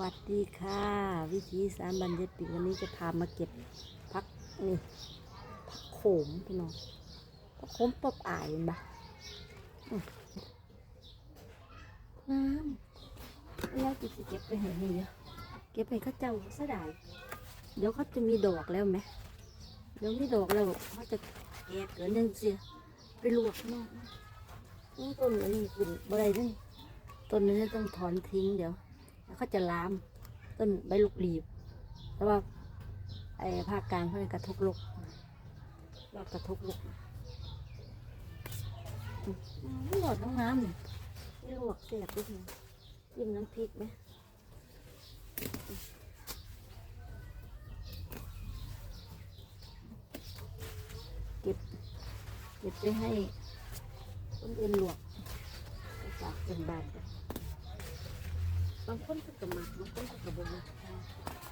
วัสดีค่ะ วิธีสารบัญญัติปิวันนี้จะพามาเก็บพักนี่พักโขมพี่น้องพักโขมปอบอายเห็นปะน้ำแล้วจะเก็บไปเห็นนี่เยอะเก็บไปเข้าเจ้าเสดายเดี๋ยวเขาจะมีดอกแล้วไหมเดี๋ยวมีดอกแล้วเขาจะแก่เกินยังเสียไปลวกนาะนี่ต้นอันนี้ขึ้นบ่ได้นี่ต้นนี้ต้องถอนทิ้งเดี๋ยว แล้วก็จะลามต้นใบลูกหลีบเพราะว่าไอ้ภาคกลางเขาเรียกกระทกลกยอดกระทกลกอืมหลอดน้ำน้ำนี่นี่ลวกเสียบด้วยนะจิ้มน้ำพริกไหมเก็บเก็บไปให้คนอื่นลวกไปฝากเป็นบ้านกัน บางคนก็กระมักบางคนก็กระบมัก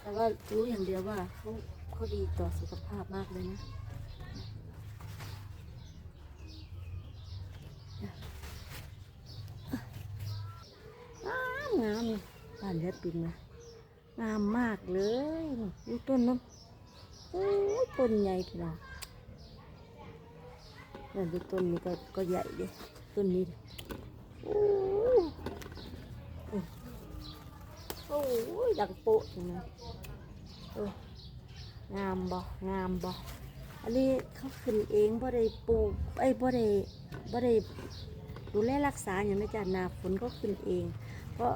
แต่ว่ารู้อย่างเดียวว่าเขาเขาดีต่อสุขภาพมากเลยนะงามงามบ้านเลือดปิงนะงามมากเลยดูต้นนู้นโอ้ยต้นใหญ่พี่น้องนั่นดูต้นนี้ก็ก็ใหญ่ดิต้นนี้โอ้ โอ้ยดังโปะจังเลยเอองามบ่งามบ่อันนี้เขาขึ้นเองบ่ได้ปลูกไอ้ยบ่ได้บ่ได้ดูแลรักษาอย่างไม่จ้ะหนาฝนก็ขึ้นเอง เพราะ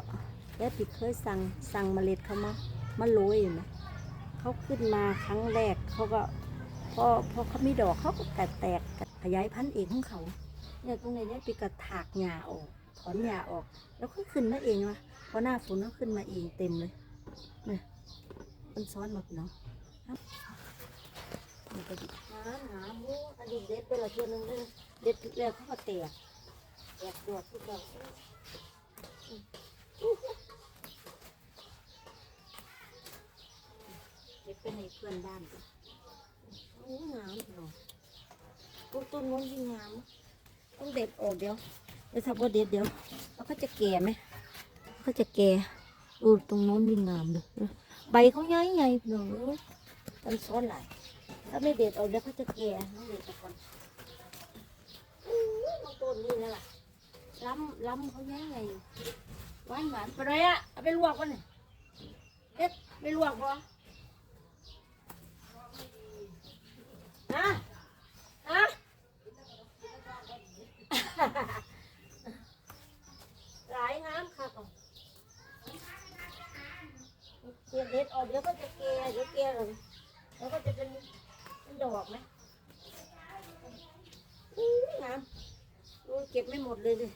แม่ปิดเคยสั่งสั่งเมล็ดเขามามาโรยเห็นไหมเขาขึ้นมาครั้งแรกเขาก็พอพอเขามีดอกเขาก็แตกแตกขยายพันธุ์เองของเขาเนี่ยตรงนี้เนี่ยปิดกระถากหญ้าออกถอนหญ้าออก แล้วก็ขึ้นมาเองวะ อหน้าฝนก็ขึ้นมาเองเต็มเลยเนี่ยมันซ้อนหมดเนาะมันก็ดิหาหาหมูอันนี้เด็ดไปละเทียนึงเลยเด็ดแล้วเขาก็แตกแตกดอกทุกดอกเด็ดไปให้เพื่อนบ้านกันงามเนาะต้นต้นนู้นยิ่งงามต้องเด็ดออกเดี๋ยวเดี๋ยวถ้าพอเด็ดเดี๋ยวแล้วก็จะแก่ไหม ขาจะแก่อูตรงโน้นดีงามเลยใบเขาใหญ่ใหญ่หนูมันซ้อนหลายถ้าไม่เด็ดเอาเดี๋ยวเขาจะแก่ไม่เด็ดก่อนต้นนี่นะล่ะล้ำล้ำเขาใหญ่ใหญ่หวานหวานไปเลยอะเอาไปลวกก่อนนี่เด็ดไปลวกก่อนฮะฮะ หลายน้ำค่ะก่อนเกียเด็ดออกเดี๋ยวก็จะเกยเดี๋ยวเกยเลยแล้วก็จะเป็นเป็น ดอกไหมอู้น้ำดูเก็บไม่หมดเลยเลย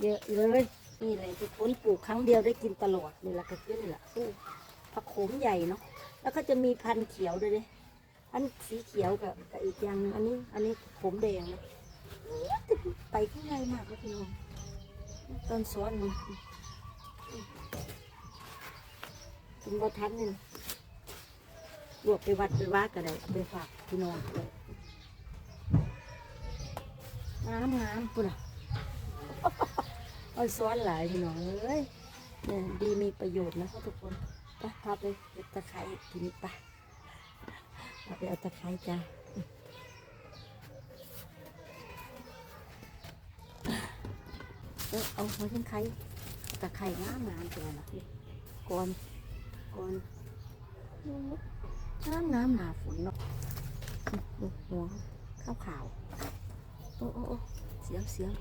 เยอะเลยนี่เลยที่คนปลูกครั้งเดียวได้กินตลอดนี่แหละก็คือนี่แหละสู้ผักโขมใหญ่เนาะแล้วก็จะมีพันธุ์เขียวด้วยเลยพันสีเขียวกับกับอีกอย่างหนึ่งอันนี้ อันนี้โขมแดงนะไปข้างในมากเลยพี่น้องต้นสวนนี่กินบ่ทันนี่ ลวกไปวัดไปว่าก็ได้เอาไปฝากพี่น้องน้ำน้ำพุ่นอะเอาสวนหลายพี่น้องเอ้ยเนี่ยดีมีประโยชน์นะคะทุกคนไปพาไปเก็บตะไคร้กินไปพาไปเอาตะไคร้จ้าเออเอาหัวฉันไข่ตะไคร่งามงามจังนะก่อนก่อน น้ำน้ำหนาฝนเนาะดูหัวข้าวขาวโอ้โอ้โอเสียงเสียง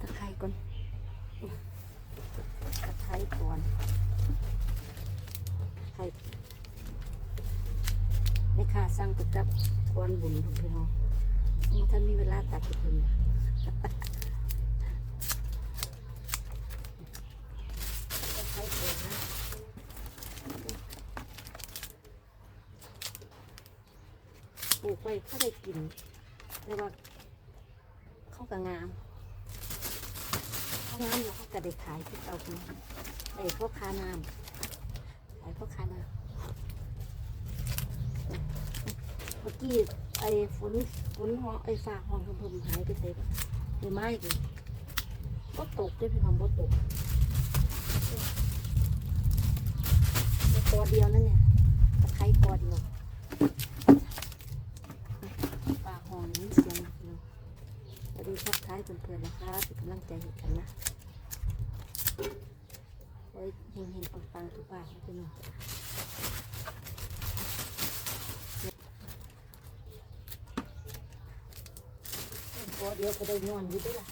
ตะไคร่ก่อนตะไคร่ก่อนไข่ในคาสร้างตึกกับทวนบุญของพี่น้องท่านมีเวลาตัดถึงจะใช้เองนะปลูก ไปเขาได้กินแต่ว่าเข้าก็งามเขางามแล้วเขาก็ได้ขายที่เอาไปได้พ่อค้าน้ำขายพ่อค้าน้ำเมื่อกี้ไอ้ฝนฝนห้องไอ้ฟ้าห้องเพิ่มหายไปเต็มหรือไม่กันบ่ตกด้วยพี่น้องบ่ตกเดียวนั่นเนี่ยตะไคร้กอเดียวปลาหอมนี่เสียงเนาะสวัส ดีทักทายเพื่อนๆนะคะเป็นกำลังใจให้กันนะไว้เห็นเห็นๆปังๆทุกบ้านนะพี่น้องกอเดียวก็ได้นอนอยู่ด้วยล่ะ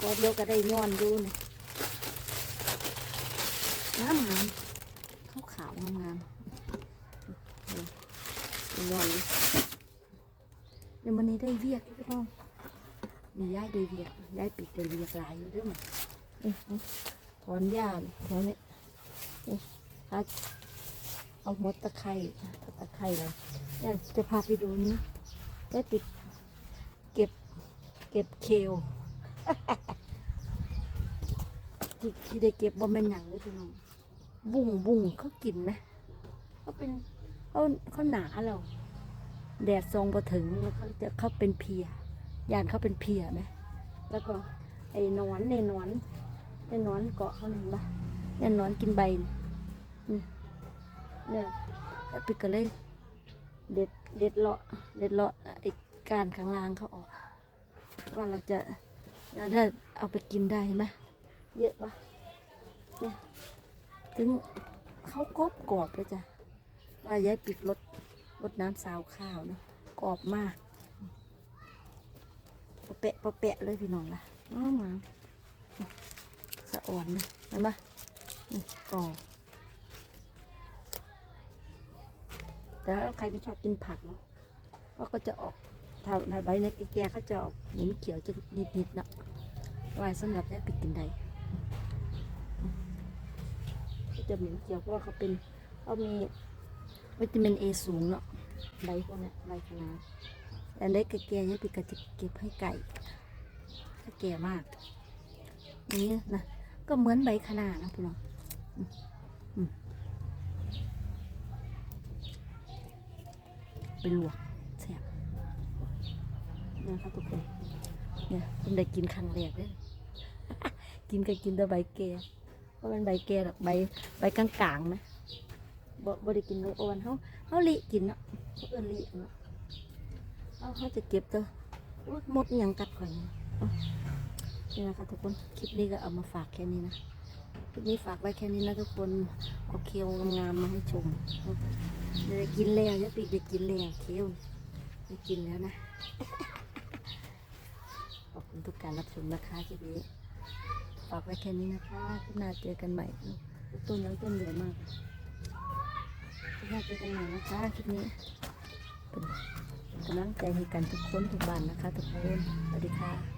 กอเดียวก็ได้นอนอยู่เนี่ยงามงามขาวขาวงามงามนี่นอน เดี๋ยววันนี้ได้เวียกพี่น้องมีย้ายได้เวียกย้ายปิดได้เวียกหลายอยู่ด้วยมั้ยนี่นี่ถอนหญ้าแถวนี้นี่ถ้าเอาหมดตะไคร้ตะไคร้เลยเดี๋ยจะพาไปดูนี่ได้ปิดเก็บเก็บเคลที่ที่ได้เก็บบ่แม่นหยังเลยพี่น้องบุ้งบุ้งเขากินนะเขาเป็นเขาเขาหนาเรา แดดทรงพอถึงแล้วเขาจะเขาเป็นเพียยานเขาเป็นเพียไหมแล้วก็ไอ้นอนในนอนในนอนเกาะเขาเห็นปะเนี่ยหนอนกินใบเนี่ยแล้วปิดกันเลยเด็ดเด็ดเลาะเด็ดเลาะไอ้การข้างล่างเขาออกว่าเราจะเราได้เอาไปกินได้ไหมเยอะปะเนี่ยถึงเขากรอบกรอบเลยจ้ะว่ายายปิดรถ รถน้ำสาวข้าวเนาะกรอบมากปะแปะปะแปะเลยพี่น้องล่ะน้องมาสะอ่อนนะเห็นปะนี่กรอบแต่ถ้าใครไม่ชอบกินผักเนาะก็จะออกถ้าถ้าใบในแก่เขาจะออกเหม็นเขียวจะนิดๆเนาะไว้สำหรับได้ไปกินได้ก็จะเหม็นเขียวเพราะว่าเขาเป็นเขามี วิตามินเอสูงเนาะใบพวกนี้ใบคะน้าแต่ได้แก่ๆเนี่ยปีกจะเก็บให้ไก่ ถ้าแก่มากนี่นะก็เหมือนใบคะน้านะพี่น้องอืมอืมไปลวกแซ่บนะครับทุกคนเนี่ยผมได้กินครั้งแรกเลยกินก็กินแต่ใบแก่ก็เป็นใบแก่ดอกใบใบกลางๆนะ บ่บ่ได้กินใบอ่อนเขาเขาลิกินเนาะเขาเอิ้นลิเนาะเอาเขาจะเก็บตัวอุ๊ยมดอิหยังกัดข่อยนี่นี่ะคะทุกคนคลิปนี้ก็เอามาฝากแค่นี้นะคลิปนี้ฝากไว้แค่นี้นะทุกคนเอาเคียวงามๆมาให้ชมเดี๋ยวกินแล้วจะปีกได้กินแล้วเคียวได้กินแล้วนะขอบคุณทุกการรับชมนะคะคลิปนี้ฝากไว้แค่นี้นะคะคุณนาเจอกันใหม่ต้นยังต้นเหลือมาก คุณนาเจอกันใหม่นะคะคลิปนี้เป็นกำลังใจให้กันทุกคนทุกบ้านนะคะ ทุกคนสวัสดีค่ะ